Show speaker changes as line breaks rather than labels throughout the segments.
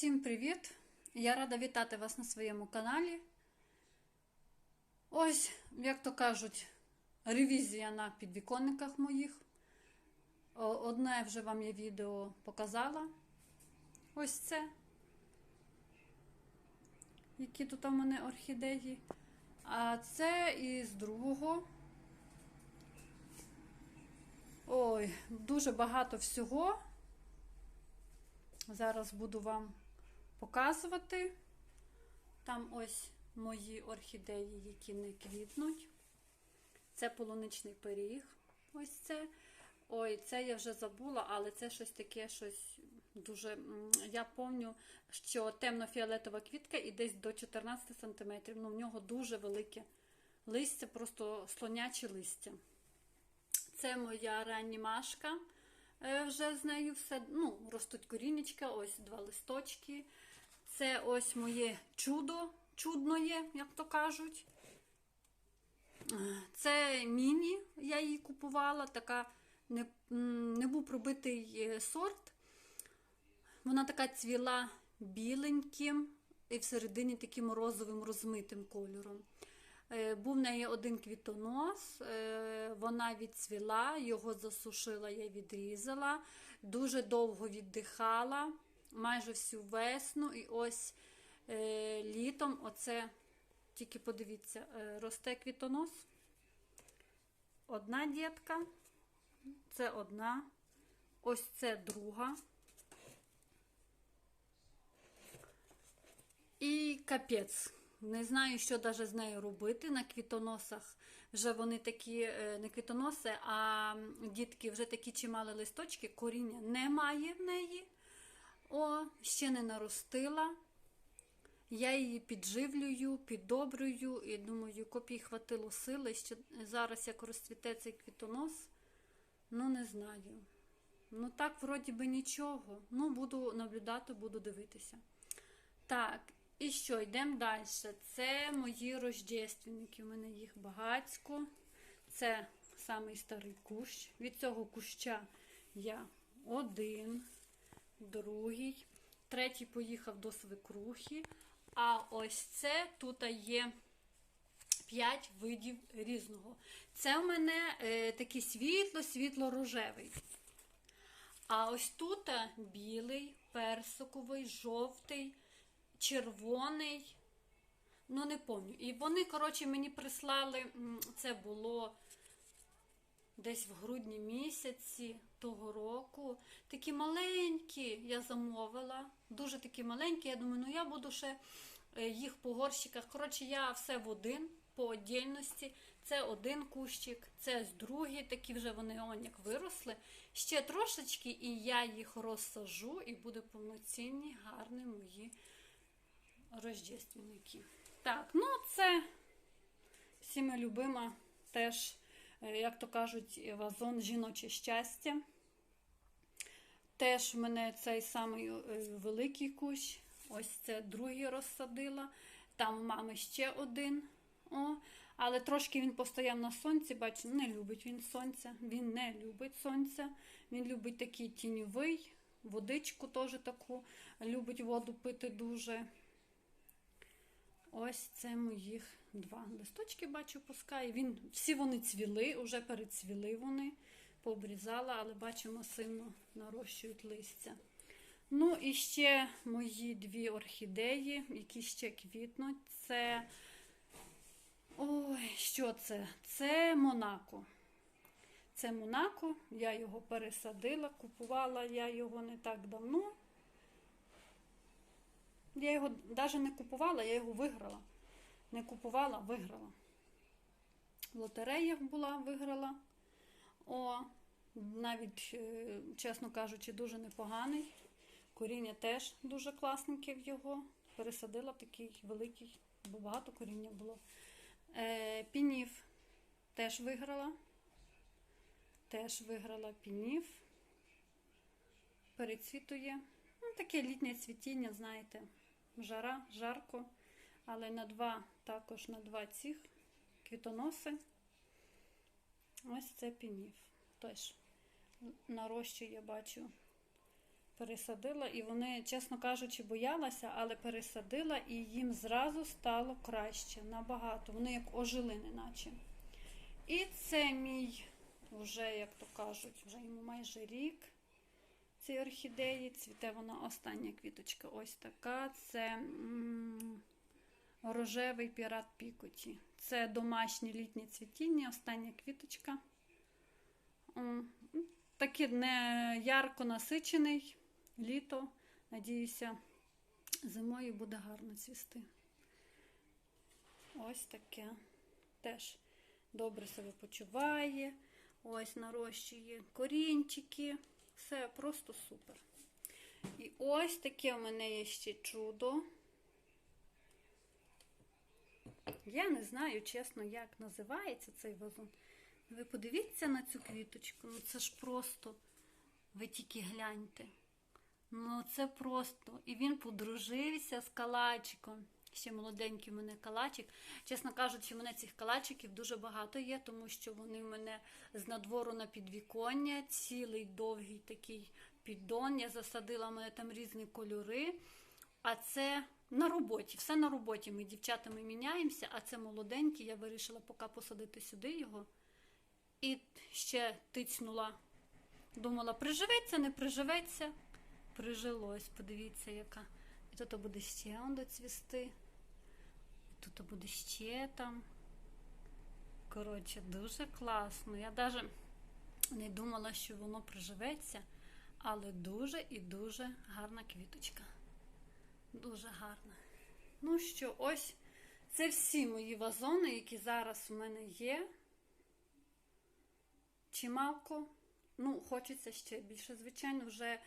Всім привіт! Я рада вітати вас на своєму каналі. Ось, як то кажуть, ревізія на підвіконниках моїх. Одне вже вам я відео показала. Ось це. Які тут у мене орхідеї. А це із другого. Ой, дуже багато всього. Зараз буду вам показувати. Там ось мої орхідеї, які не квітнуть. Це полуничний пиріг. Ось це. Ой, це я вже забула, але це щось таке, щось дуже. Я пам'ятаю, що темно-фіолетова квітка і десь до 14 см. Ну, в нього дуже велике листя, просто слоняче листя. Це моя раннімашка. Е, Вже з нею все, ну, ростуть корінечка, ось два листочки. Це ось моє чудо, чудноє, як то кажуть. Е, Це міні, я її купувала, така не, не був пробитий е, сорт. Вона така цвіла біленьким і всередині таким розовим розмитим кольором. Е, Був в неї один квітонос, е, вона відцвіла, його засушила, я відрізала, дуже довго віддихала, майже всю весну. І ось е, літом, оце, тільки подивіться, росте квітонос. Одна дітка, це одна, ось це друга. І капець. Не знаю, що навіть з нею робити на квітоносах. Вже вони такі е, не квітоноси, а дітки вже такі чимали листочки, коріння немає в неї. О, ще не наростила. Я її підживлюю, піддобрюю і думаю, копій хватило сили. Ще зараз як розцвіте цей квітонос, ну не знаю. Ну так, вроді би нічого. Ну, буду наблюдати, буду дивитися. Так, і що, йдемо далі. Це мої рождественники. У мене їх багацько. Це самий старий кущ. Від цього куща я один, другий, третій поїхав до свекрухи. А ось це тут є 5 видів різного. Це у мене е, такий світло-світло-рожевий. А ось тут білий, персиковий, жовтий, червоний. Ну, не пам'ятаю. І вони, коротше, мені прислали, це було десь в грудні місяці того року. Такі маленькі я замовила, дуже такі маленькі. Я думаю, ну я буду ще е, їх по горщиках. Коротше, я все в один по отдільності. Це один кущик, це другий, такі вже вони он як виросли. Ще трошечки, і я їх розсажу, і буде повноцінні, гарні мої рождественники. Так, ну це всіми любима теж, е, як то кажуть, вазон жіноче щастя. Теж в мене цей самий е, великий кущ. Ось це другий розсадила. Там у мами ще один. О, але трошки він постояв на сонці, бачу, не любить він сонця. Він не любить сонця. Він любить такий тіньовий, водичку теж таку, любить воду пити дуже. Ось це моїх два листочки, бачу, пускає. Він, всі вони цвіли, вже перецвіли вони, пообрізала, але бачимо, сильно нарощують листя. Ну і ще мої дві орхідеї, які ще квітнуть. Це. Ой, що це? Це Монако. Це Монако, я його пересадила, купувала я його не так давно. Я його навіть не купувала, я його виграла. Не купувала, виграла. В лотереях була, виграла. О, навіть, е, чесно кажучи, дуже непоганий. Коріння теж дуже класненьке в його. Пересадила такий великий, бо багато коріння було. Е, Пінів теж виграла. Теж виграла пінів. Перецвітує. Ну, таке літнє цвітіння, знаєте, жара, жарко, але на два, також на два цих квітоноси. Ось це пінів. Теж нарощує, я бачу, пересадила, і вони, чесно кажучи, боялася, але пересадила, і їм зразу стало краще, набагато. Вони як ожили, неначе. І це мій, вже, як то кажуть, вже йому майже рік. Цій орхідеї. Цвіте вона остання квіточка. Ось така. Це м, рожевий пірат пікоті. Це домашнє літнє цвітіння, остання квіточка. М, Такий не ярко насичений літо. Надіюся, зимою буде гарно цвісти. Ось таке. Теж добре себе почуває. Ось нарощує корінчики. Все просто супер. І ось таке у мене є ще чудо. Я не знаю, чесно, як називається цей вазон. Ви подивіться на цю квіточку. Ну це ж просто, ви тільки гляньте. Ну це просто. І він подружився з калачиком. Ще молоденький у мене калачик. Чесно кажучи, у мене цих калачиків дуже багато є, тому що вони в мене з надвору на підвіконня, цілий довгий такий піддон. Я засадила в мене там різні кольори. А це на роботі, все на роботі. Ми дівчатами міняємося, а це молоденький. Я вирішила поки посадити сюди його. І ще тицнула. Думала, приживеться, не приживеться. Прижилось, подивіться, яка. І тут буде ще он доцвісти. Тут буде ще там. Коротше, дуже класно. Я навіть не думала, що воно приживеться, але дуже і дуже гарна квіточка. Дуже гарна. Ну що, ось це всі мої вазони, які зараз у мене є. Чималко. Ну, хочеться ще більше, звичайно, вже,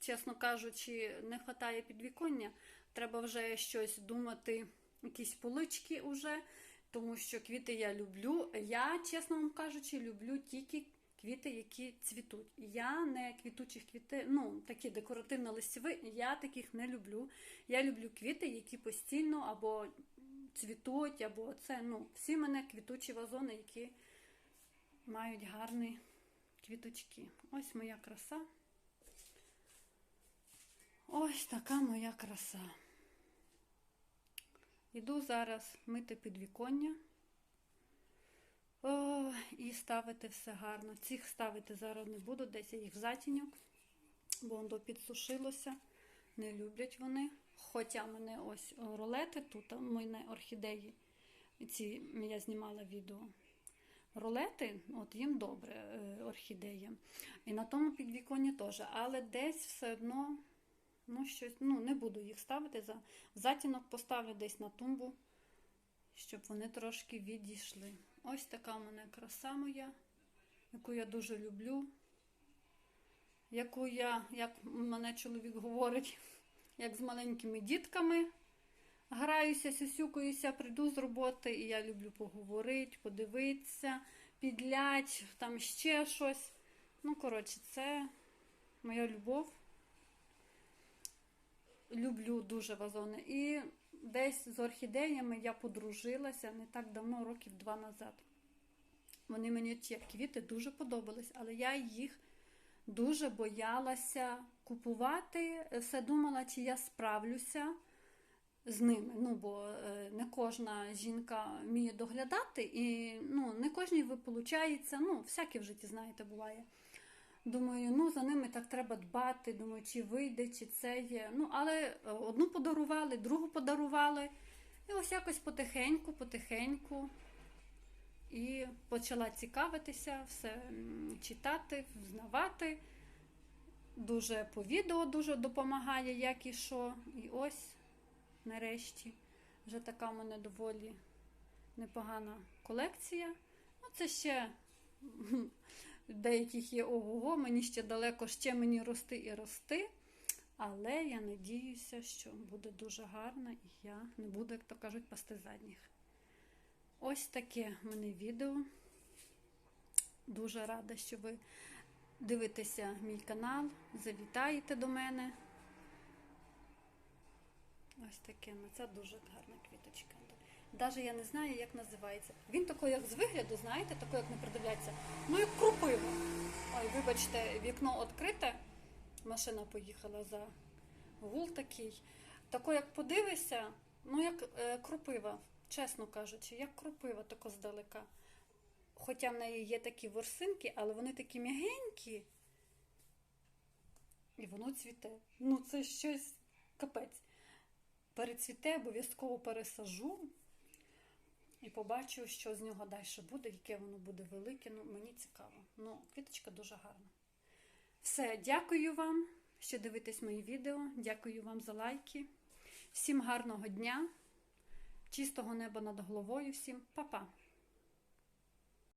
чесно кажучи, не вистачає підвіконня. Треба вже щось думати, якісь полички вже, тому що квіти я люблю. Я, чесно вам кажучи, люблю тільки квіти, які цвітуть. Я не квітучих квіти, ну, такі декоративно-листєві, я таких не люблю. Я люблю квіти, які постійно або цвітуть, або це, ну, всі мене квітучі вазони, які мають гарні квіточки. Ось моя краса. Ось така моя краса. Іду зараз мити підвіконня. О, і ставити все гарно. Цих ставити зараз не буду, десь я їх в затіньок, бо воно підсушилося. Не люблять вони. Хоча мене ось ролети тут, у мене орхідеї. Ці я знімала відео. Ролети, от їм добре, е, орхідеї. І на тому підвіконні теж. Але десь все одно, ну, щось, ну, не буду їх ставити. За затінок поставлю десь на тумбу, щоб вони трошки відійшли. Ось така в мене краса моя, яку я дуже люблю. Яку я, як мене чоловік говорить, як з маленькими дітками граюся, сюсюкаюся, прийду з роботи, і я люблю поговорити, подивитися, підлять, там ще щось. Ну, коротше, це моя любов. Люблю дуже вазони. І десь з орхідеями я подружилася не так давно, років два назад. Вони мені ті квіти дуже подобались, але я їх дуже боялася купувати. Все думала, чи я справлюся з ними. Ну, бо е, не кожна жінка вміє доглядати, і ну, не кожній виходить, ну, всяке в житті, знаєте, буває. Думаю, ну за ними так треба дбати. Думаю, чи вийде, чи це є. Ну, але одну подарували, другу подарували. І ось якось потихеньку, потихеньку. І почала цікавитися, все читати, взнавати. Дуже по відео дуже допомагає, як і що. І ось, нарешті, вже така в мене доволі непогана колекція. Ну, це ще деяких є ого-го, мені ще далеко, ще мені рости і рости. Але я надіюся, що буде дуже гарно і я не буду, як то кажуть, пасти задніх. Ось таке в мене відео. Дуже рада, що ви дивитеся мій канал, завітаєте до мене. Ось таке, ну це дуже гарна квіточка. Навіть я не знаю, як називається. Він такий, як з вигляду, знаєте, такий, як не придивляється. Ну, як крупива. Ой, вибачте, вікно відкрите. машина поїхала за гул такий. Тако, як подивишся, ну як е, кропива, чесно кажучи, як кропива тако здалека. Хоча в неї є такі ворсинки, але вони такі м'ягенькі. І воно цвіте. Ну, це щось капець. Перецвіте, обов'язково пересажу. І побачу, що з нього далі буде, яке воно буде велике. Ну, мені цікаво. Ну, квіточка дуже гарна. Все, дякую вам, що дивитесь мої відео. Дякую вам за лайки. Всім гарного дня, чистого неба над головою. Всім па-па!